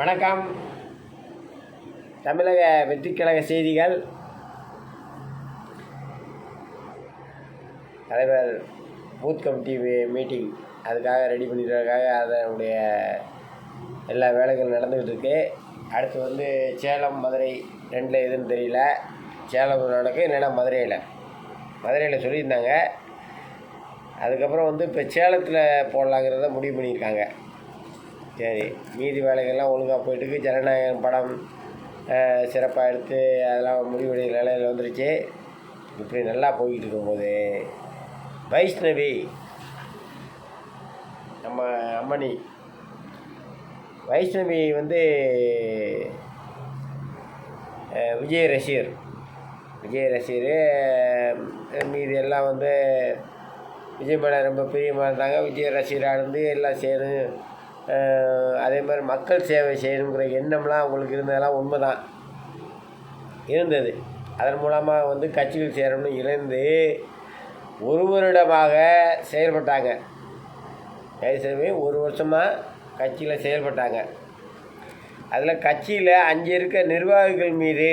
வணக்கம். தமிழக வெற்றிக்கழக செய்திகள். தலைவர் பூத் கமிட்டி மீட்டிங் அதுக்காக ரெடி பண்ணிடுறதுக்காக அதனுடைய எல்லா வேலைகளும் நடந்துக்கிட்டு இருக்கு. அடுத்து வந்து சேலம் மதுரை ரெண்டில் எதுன்னு தெரியல. சேலம் நடக்கும் இல்லைன்னா மதுரையில். மதுரையில் சொல்லியிருந்தாங்க. அதுக்கப்புறம் வந்து இப்போ சேலத்தில் போடலாங்கிறத முடிவு பண்ணியிருக்காங்க. சரி மீதி வேலைகள்லாம் ஒழுங்காக போயிட்டுருக்கு. ஜனநாயகம் படம் சிறப்பாக எடுத்து அதெல்லாம் முடிவுடைய நிலையில் வந்துருச்சு. இப்படி நல்லா போய்கிட்டு இருக்கும்போது வைஷ்ணவி நம்ம அம்மணி வைஷ்ணவி வந்து விஜய் ரசிகர். விஜய் ரசிகர் மீதி எல்லாம் வந்து விஜய் மேலே ரொம்ப பிரியமாக இருந்தாங்க. விஜய் ரசிகராக இருந்து எல்லாம் சேர்ந்து அதே மாதிரி மக்கள் சேவை செய்யணுங்கிற எண்ணம்லாம் அவங்களுக்கு இருந்ததெல்லாம் உண்மை தான் இருந்தது. அதன் மூலமாக வந்து கட்சிகள் சேரணும்னு இணைந்து ஒரு வருடமாக செயல்பட்டாங்க. ஏற்கனவே ஒரு வருஷமாக கட்சியில் செயல்பட்டாங்க. அதில் கட்சியில் அஞ்சு இருக்க நிர்வாகிகள் மீது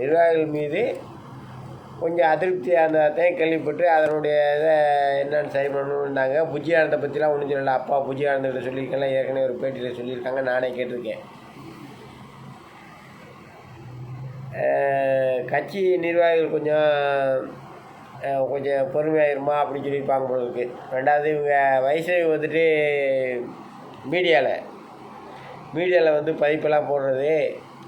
நிர்வாகிகள் மீது கொஞ்சம் அதிருப்தியாக இருந்ததையும் கேள்விப்பட்டு அதனுடைய இதை என்னென்னு சரி பண்ணணுன்னாங்க புஜியானந்தை பற்றிலாம் ஒன்றும் சொல்லலை. அப்பா புஜ்ஜியானந்திட்ட சொல்லியிருக்கேன் ஏற்கனவே ஒரு பேட்டியில் சொல்லியிருக்காங்க. நானே கேட்டிருக்கேன். கட்சி நிர்வாகிகள் கொஞ்சம் கொஞ்சம் பொறுமையாயிருமா அப்படின்னு சொல்லியிருப்பாங்க போல இருக்கு. ரெண்டாவது இவங்க வயசு வந்துட்டு மீடியாவில் மீடியாவில் வந்து பதிப்பெல்லாம் போடுறது.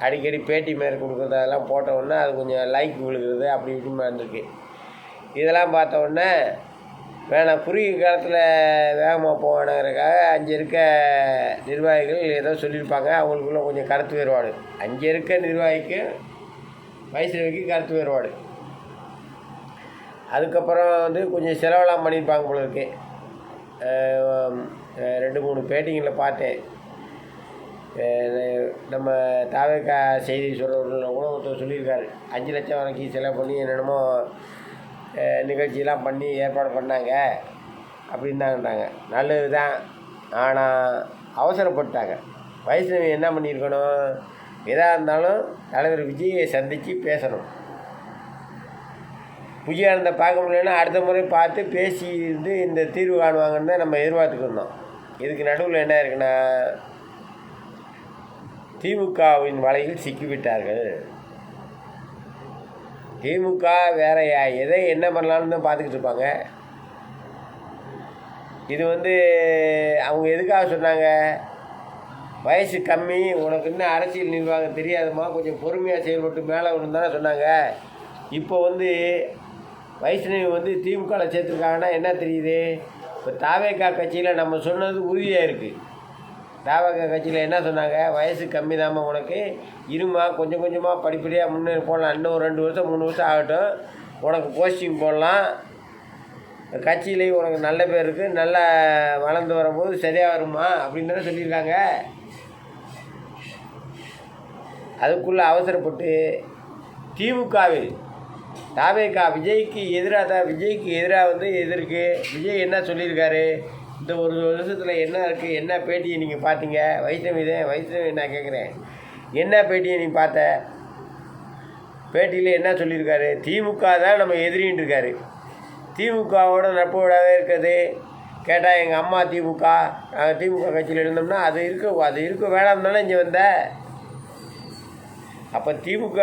அடிக்கடி பேட்டி மாரி கொடுக்குறது அதெல்லாம் போட்ட உடனே அது கொஞ்சம் லைக் விழுகிறது அப்படி இப்படிமா இருந்திருக்கு இதெல்லாம் பார்த்த உடனே வேணாம் குறுகிய காலத்தில் வேகமாக போவானுங்கிறதுக்காக அங்கே இருக்க நிர்வாகிகள் ஏதோ சொல்லியிருப்பாங்க அவங்களுக்குள்ள கொஞ்சம் கருத்து வேறுபாடு. அங்கே இருக்க நிர்வாகிக்கு வயசுக்கு கருத்து வேறுபாடு. அதுக்கப்புறம் வந்து கொஞ்சம் செலவெல்லாம் பண்ணியிருப்பாங்க போல இருக்கு. ரெண்டு மூணு பேட்டிங்களில் பார்த்தேன். நம்ம தாவேக்கா செய்தி சொல்கிறவர்கள் கூட ஒருத்தர் சொல்லியிருக்காரு. அஞ்சு லட்சம் வரைக்கும் செலவு பண்ணி என்னென்னமோ நிகழ்ச்சியெலாம் பண்ணி ஏற்பாடு பண்ணாங்க அப்படின்னாங்கன்னாங்க நல்லது தான் ஆனால் அவசரப்பட்டாங்க. வயசு என்ன பண்ணியிருக்கணும்? எதாக இருந்தாலும் தலைவர் விஜயை சந்தித்து பேசணும். புஜியானந்தை பார்க்க முடியலன்னா அடுத்த முறை பார்த்து பேசி இருந்து இந்த தீர்வு காணுவாங்கன்னு தான் நம்ம எதிர்பார்த்துக்கிருந்தோம் இதுக்கு நடுவில் என்ன இருக்குன்னா திமுகவின் வலையில் சிக்கிவிட்டார்கள். திமுக வேறையா எதை என்ன பண்ணலாம்னு தான் பார்த்துக்கிட்டு இருப்பாங்க? இது வந்து அவங்க எதுக்காக சொன்னாங்க? வயசு கம்மி உனக்கு இன்னும் அரசியல் நிர்வாகம் தெரியாதம்மா கொஞ்சம் பொறுமையாக செயல்பட்டு மேலே தானே சொன்னாங்க. இப்போ வந்து வைஷ்ணவி வந்து திமுகவில் சேர்த்துருக்காங்கன்னா என்ன தெரியுது? இப்போ தாவேக்கா கட்சியில் நம்ம சொன்னது உறுதியாக இருக்குது தாவக கட்சியில் என்ன சொன்னாங்க? வயசு கம்மி தாம்மா உனக்கு. இருமா கொஞ்சம் கொஞ்சமாக படிப்படியாக முன்னேறி போடலாம் இன்னும் ஒரு ரெண்டு வருஷம் மூணு வருஷம் ஆகட்டும். உனக்கு போஸ்டிங் போடலாம். கட்சியிலேயும் உனக்கு நல்ல பேர் இருக்குது நல்லா வளர்ந்து வரும்போது சரியாக வருமா அப்படின்னு சொல்லியிருக்காங்க. அதுக்குள்ளே அவசரப்பட்டு திமுகவில் தாவேக்கா விஜய்க்கு எதிராக தான் விஜய்க்கு எதிராக வந்து எதிர்க்கு. விஜய் என்ன சொல்லியிருக்காரு? இந்த ஒரு வருஷத்தில் என்ன இருக்குது என்ன பேட்டியை நீங்கள் பார்த்தீங்க? வைஷ்ணவி தான் வைஷ்ணவி நான் கேட்குறேன் என்ன பேட்டியை நீ பார்த்த? பேட்டியில் என்ன சொல்லியிருக்காரு? திமுக தான் நம்ம எதிரின்னு இருக்காரு. திமுகவோட நட்போடாவே இருக்கிறது கேட்டால் எங்கள் அம்மா திமுக நாங்கள் திமுக கட்சியில் இருந்தோம்னா அது இருக்க அது இருக்க வேணாம் தானே இங்கே வந்த. அப்போ திமுக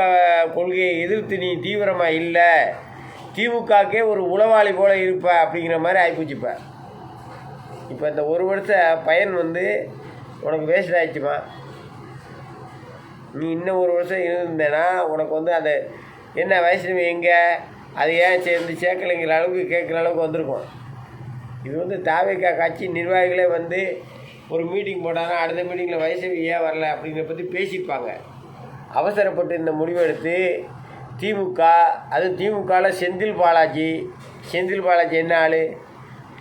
கொள்கையை எதிர்த்து நீ தீவிரமாக இல்லை. திமுகக்கே ஒரு உளவாளி போல இருப்ப அப்படிங்கிற மாதிரி ஆகிப்போச்சுப்பேன் இப்போ இந்த ஒரு வருஷ பயன் வந்து உனக்கு வேஸ்ட் ஆகிடுச்சுமா நீ இன்னும் ஒரு வருஷம் இருந்தேன்னா உனக்கு வந்து அது என்ன வயசு எங்கே? அது ஏன் சேர்ந்து சேர்க்கலைங்கிற அளவுக்கு கேட்குற அளவுக்கு வந்திருக்கும். இது வந்து தாவேக்கா கட்சி நிர்வாகிகளே வந்து ஒரு மீட்டிங் போட்டாங்க அடுத்த மீட்டிங்கில் வயசு ஏன் வரல அப்படிங்கிற பற்றி பேசியிருப்பாங்க அவசரப்பட்டு இந்த முடிவெடுத்து திமுக அது திமுகவில் செந்தில் பாலாஜி செந்தில் பாலாஜி என்ன ஆள்?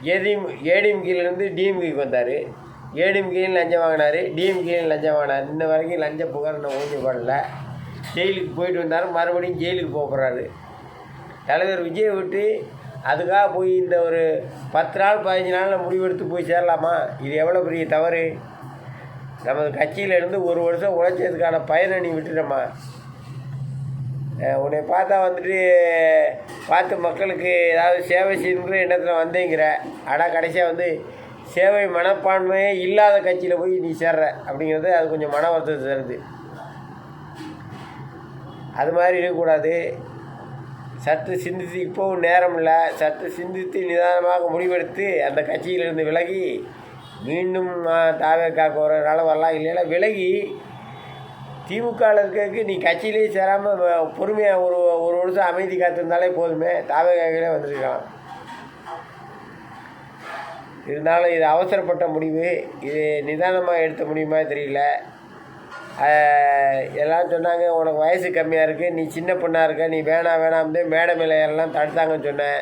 ஏடிஎம் ஏடிஎம்கேலேருந்து டிஎம்கேக்கு வந்தார். ஏடிஎம்கேயும் லஞ்சம் வாங்கினார். டிஎம்கேயும் லஞ்சம் வாங்கினார். இன்ன வரைக்கும் லஞ்ச புகார் நான் ஓஞ்சி படல ஜெயிலுக்கு போயிட்டு வந்தார். மறுபடியும் ஜெயிலுக்கு போகிறாரு தலைவர் விஜயை விட்டு அதுக்காக போய் இந்த ஒரு பத்து நாள் பதினஞ்சு நாளில் முடிவெடுத்து போய் சேரலாமா? இது எவ்வளோ பெரிய தவறு? நமது கட்சியிலேருந்து ஒரு வருஷம் உழைச்சதுக்கான பயனை நீ விட்டுட்டம்மா. உன்னை பார்த்தா வந்துட்டு பார்த்து மக்களுக்கு ஏதாவது சேவை செய்யணுங்கிற எண்ணத்தில் வந்தேங்கிற. ஆனால் கடைசியாக வந்து சேவை மனப்பான்மையே இல்லாத கட்சியில் போய் நீ சேர்ற. அப்படிங்கிறது அது கொஞ்சம் மன வருத்தத்தை தருது. அது மாதிரி இருக்கக்கூடாது. சற்று சிந்தித்து இப்போவும் நேரம் இல்லை. சற்று சிந்தித்து நிதானமாக முடிவெடுத்து அந்த கட்சியிலிருந்து விலகி மீண்டும் தாவேக்காக்க வரனால வரலாம் இல்லைன்னா விலகி திமுகவில் இருக்கிறதுக்கு நீ கட்சியிலேயே சேராமல் பொறுமையாக ஒரு ஒரு வருஷம் அமைதி காத்திருந்தாலே போதுமே. தாவகாகவே வந்துருக்கலாம் இருந்தாலும் இது அவசரப்பட்ட முடிவு. இது நிதானமாக எடுத்த முடியுமா தெரியல. எல்லாம் சொன்னாங்க உனக்கு வயசு கம்மியாக இருக்குது நீ சின்ன பொண்ணாக இருக்க. நீ வேணாம் வேணாம்னு மேடை மேலே எல்லாம் தடுத்தாங்கன்னு சொன்னேன்.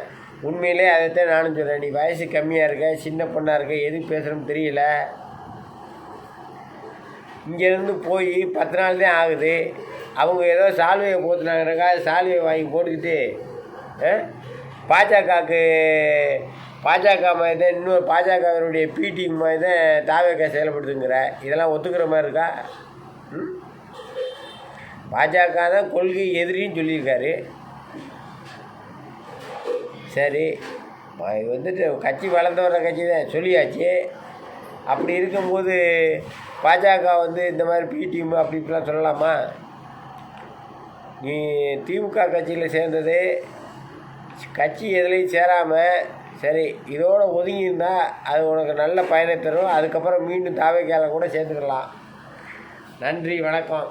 உண்மையிலே அதைத்தான் நானும் சொல்கிறேன் நீ வயசு கம்மியாக இருக்க சின்ன பொண்ணாக இருக்க எது பேசுகிறோன்னு தெரியல. இங்கேருந்து போய் பத்து நாள் தான் ஆகுது. அவங்க ஏதோ சால்வையை போத்துனாங்கிறக்கா சால்வையை வாங்கி போட்டுக்கிட்டு பாஜகவுக்கு பாஜக மாதிரி தான் இன்னொரு பாஜகவினுடைய பிடி மாதிரி தான் தாவேக்கா செயல்படுதுங்கிற. இதெல்லாம் ஒத்துக்கிற மாதிரி இருக்கா? ம்? பாஜக தான் கொள்கை எதிரின்னு சொல்லியிருக்காரு. சரி இது வந்துட்டு கட்சி வளர்ந்து வர்ற கட்சி தான் சொல்லியாச்சு. அப்படி இருக்கும்போது பாஜக வந்து இந்த மாதிரி பிடிஎம் அப்படி இப்படிலாம் சொல்லலாமா? நீ திமுக கட்சியில் சேர்ந்தது கட்சி எதுலேயும் சேராமல் சரி இதோட ஒதுங்கி இருந்தால் அது உனக்கு நல்ல பயனை தரும். அதுக்கப்புறம் மீண்டும் தாவைக்கால கூட சேர்த்துக்கலாம். நன்றி வணக்கம்.